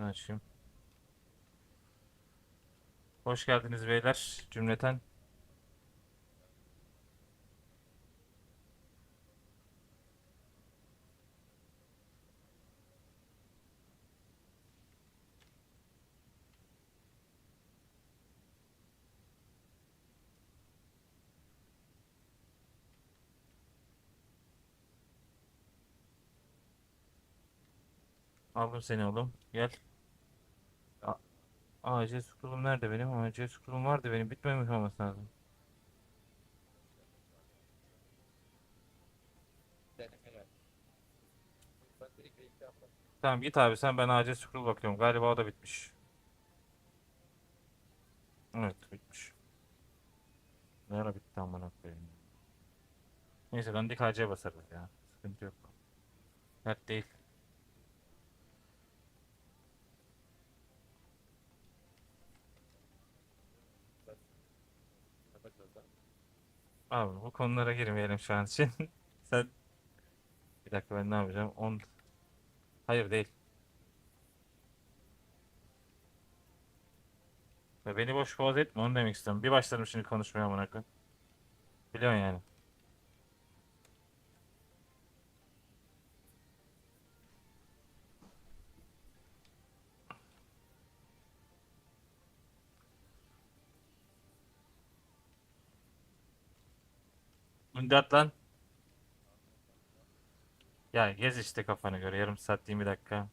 Sesini açayım. Hoş geldiniz beyler cümleten. Aldım seni oğlum. Gel. AC scroll'um nerede benim? AC scroll'um vardı benim. Bitmemiş olması lazım. Tamam git abi sen ben AC scroll bakıyorum. Galiba o da bitmiş. Evet bitmiş. Ne ara bitti amına koyayım. Neyse dandik AC basarız ya. Sıkıntı yok. Dert değil. Abi bu konulara girmeyelim şu an için. Sen bir dakika ben ne yapacağım? 10 Hayır değil. Ve beni boş boğaz etme onu demek istiyorum. Bir başlarım şimdi konuşmaya amına koyayım. Biliyorsun yani. Imdat lan. Ya gez işte kafana göre yarım saat 20 dakika.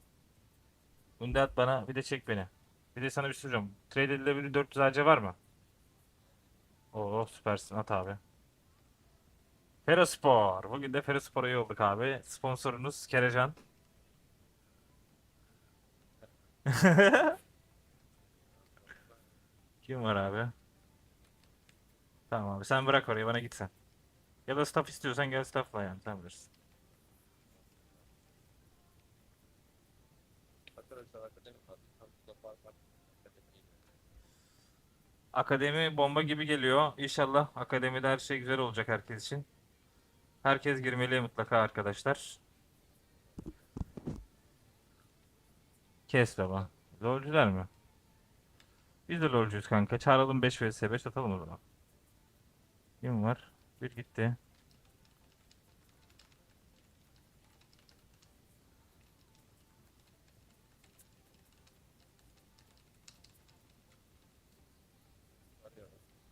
Imdat bana bir de çek beni. Bir de sana bir şey soracağım. Trade edilebilir 400 AC var mı? Oo süpersin at abi. Ferospor. Bugün de Ferospor'a iyi olduk abi. Sponsorunuz Kerecan. Kim var abi? Tamam abi sen bırak orayı bana git sen. Ya da staff istiyorsan gel staffla yani sen bilirsin. Akademi bomba gibi geliyor. İnşallah akademide her şey güzel olacak herkes için. Herkes girmeli mutlaka arkadaşlar. Kes baba. Lolcular mı? Biz de lolcuyuz kanka. Çağıralım 5 vs 5 atalım o zaman. Kim var? Bir gitti.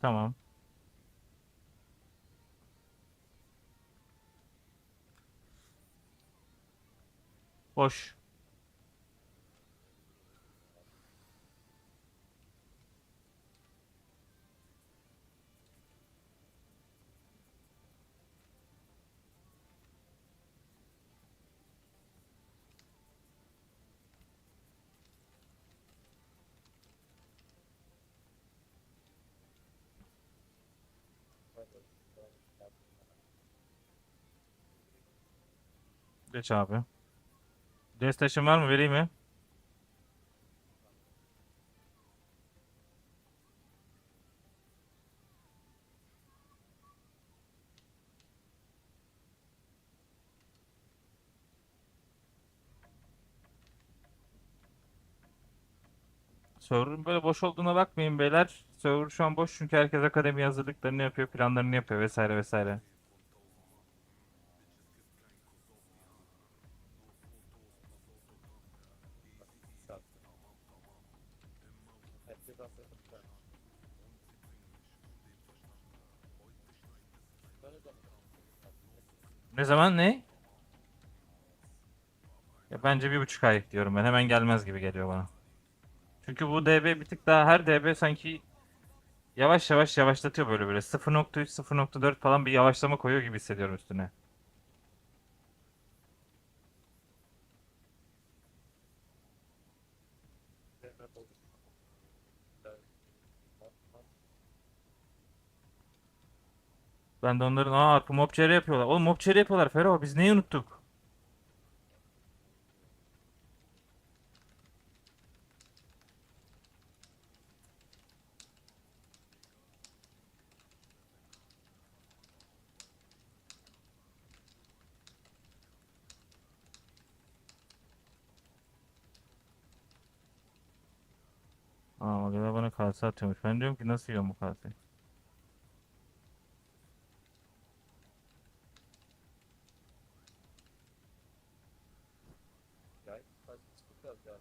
Tamam. Boş. Geç abi. Destation var mı? Vereyim mi? Server'ın böyle boş olduğuna bakmayın beyler. Server şu an boş çünkü herkes akademi hazırlıklarını yapıyor, planlarını yapıyor vesaire vesaire. Zaman ne? Ya bence bir buçuk ay diyorum ben. Hemen gelmez gibi geliyor bana. Çünkü bu DB bir tık daha her DB sanki yavaş yavaş yavaşlatıyor böyle böyle. 0.3 0.4 falan bir yavaşlama koyuyor gibi hissediyorum üstüne. Ben de onların aa arka mob cherry yapıyorlar. Oğlum mob cherry yapıyorlar Fero biz neyi unuttuk? Aa, o kadar bana kase atıyormuş. Ben diyorum ki nasıl yiyorum bu kaseyi? Ya kaç çıkacağız ya.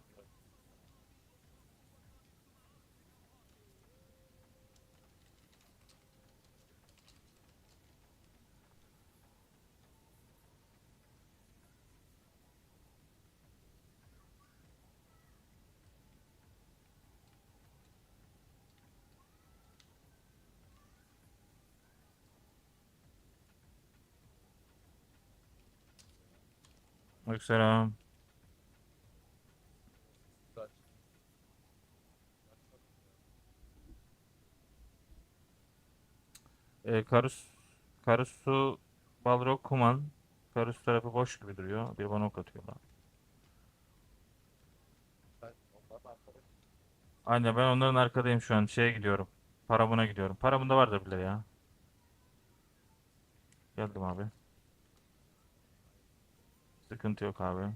Aleykümselam. Ee, Karus, Karus'u Balrog Kuman. Karus tarafı boş gibi duruyor. Bir bana ok atıyorlar. Aynen ben onların arkadayım şu an. Şeye gidiyorum. Paramuna gidiyorum. Paramında vardır bile ya. Geldim abi. Sıkıntı yok abi.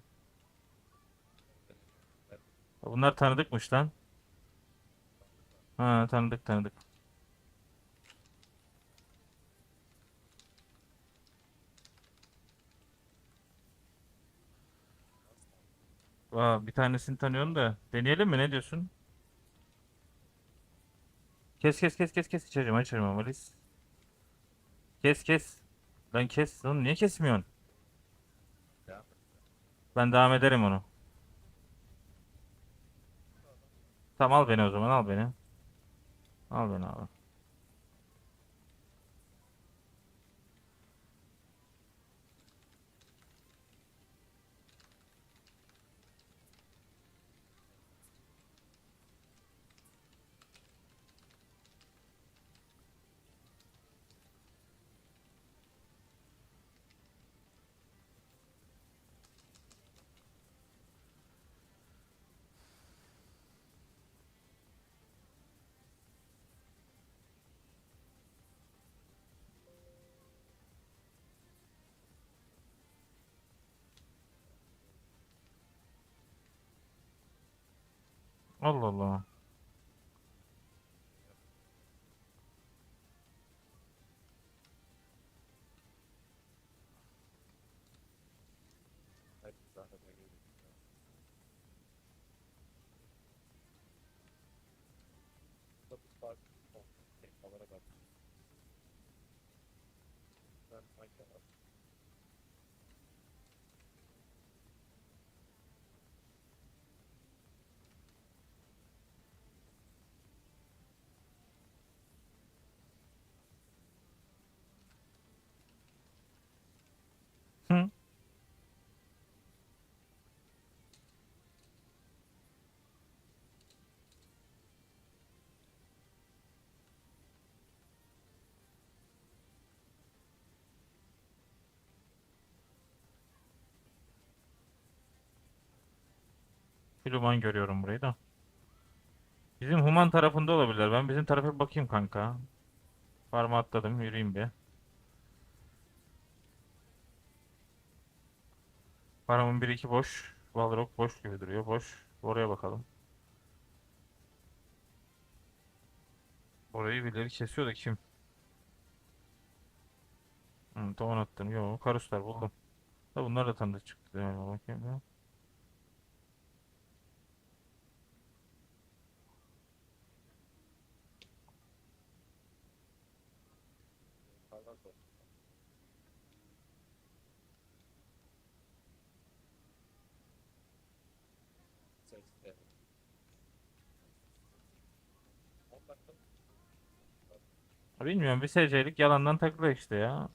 Bunlar tanıdıkmış lan. Ha tanıdık tanıdık. Aa, bir tanesini tanıyorum da. Deneyelim mi? Ne diyorsun? Kes kes kes kes kes içerim açarım ama. Kes kes. Lan kes. Lan niye kesmiyorsun? Ben devam ederim onu. Tamam al beni o zaman al beni. Al beni abi. Allah Allah. Filuman görüyorum burayı da. Bizim Human tarafında olabilirler. Ben bizim tarafa bir bakayım kanka. Farmı atladım. Yürüyeyim bir. Paramın 1-2 boş. Balrog boş gibi duruyor. Boş. Oraya bakalım. Orayı birileri kesiyor da kim? Hı, tavan attım. Yo, karuslar buldum. Da bunlar da tanıdık çıktı. Yani bakayım ya. Dakika. Bilmiyorum bir SC'lik yalandan takılıyor işte ya.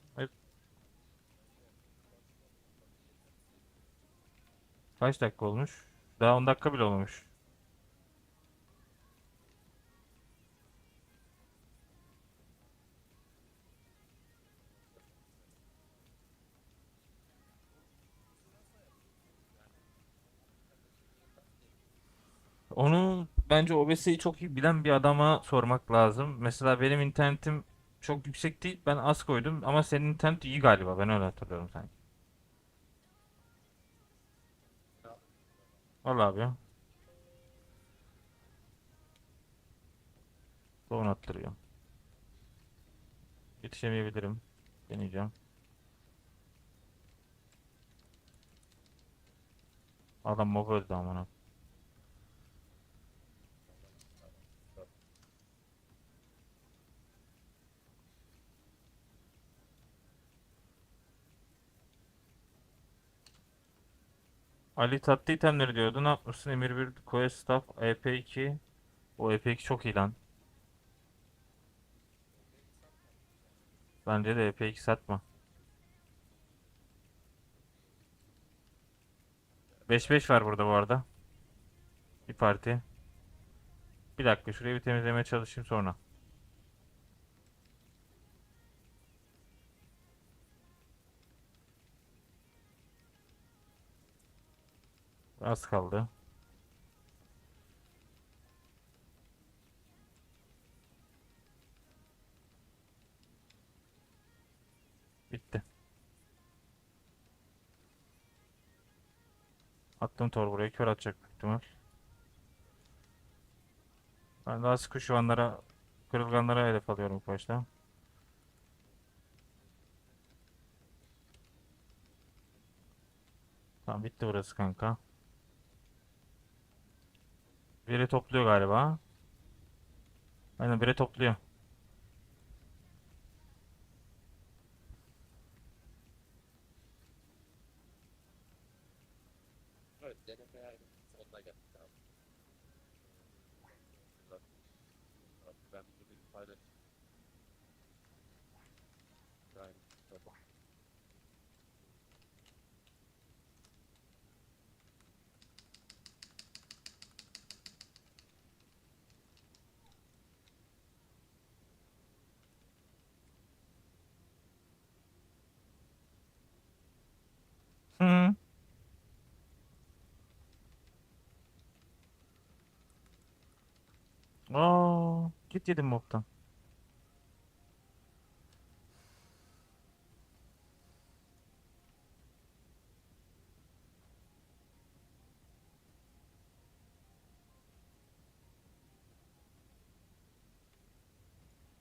Kaç dakika olmuş? Daha 10 dakika bile olmamış. Onu bence OBS'yi çok iyi bilen bir adama sormak lazım. Mesela benim internetim çok yüksek değil. Ben az koydum ama senin internet iyi galiba. Ben öyle hatırlıyorum sanki. Vallahi abi ya. Doğun attırıyor. Yetişemeyebilirim. Deneyeceğim. Adam mob öldü amına. Ali tatlı itemleri diyordu. Ne yapmışsın? Emir 1, Quest Staff, EP2. O EP2 çok iyi lan. Bence de EP2 satma. 5-5 var burada bu arada. Bir parti. Bir dakika şurayı bir temizlemeye çalışayım sonra. Az kaldı. Bitti. Attım tor buraya. Kör atacak ihtimal. Ben daha sıkı şu anlara kırılganlara hedef alıyorum ilk başta. Tamam bitti burası kanka. Biri topluyor galiba. Aynen biri topluyor. Evet, deneme yani sonuna geldik abi. Güzel. Abi Ben bunu bir paylaş. Yani, tabii. Hı. Aa, git yedim mobtan.